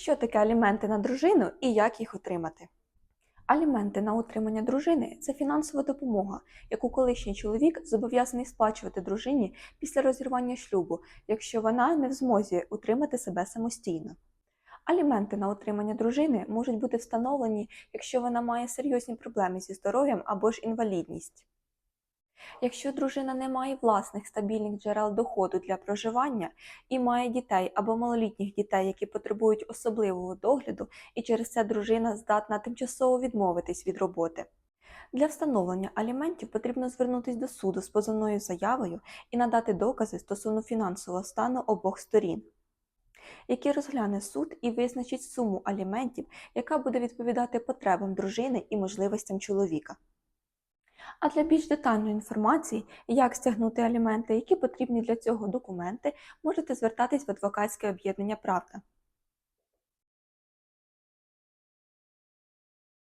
Що таке аліменти на дружину і як їх отримати? Аліменти на утримання дружини це фінансова допомога, яку колишній чоловік зобов'язаний сплачувати дружині після розірвання шлюбу, якщо вона не в змозі утримати себе самостійно. Аліменти на утримання дружини можуть бути встановлені, якщо вона має серйозні проблеми зі здоров'ям або ж інвалідність. Якщо дружина не має власних стабільних джерел доходу для проживання і має дітей або малолітніх дітей, які потребують особливого догляду, і через це дружина здатна тимчасово відмовитись від роботи. Для встановлення аліментів потрібно звернутися до суду з позовною заявою і надати докази стосовно фінансового стану обох сторін, які розгляне суд і визначить суму аліментів, яка буде відповідати потребам дружини і можливостям чоловіка. А для більш детальної інформації, як стягнути аліменти, які потрібні для цього документи, можете звертатись в адвокатське об'єднання Правда.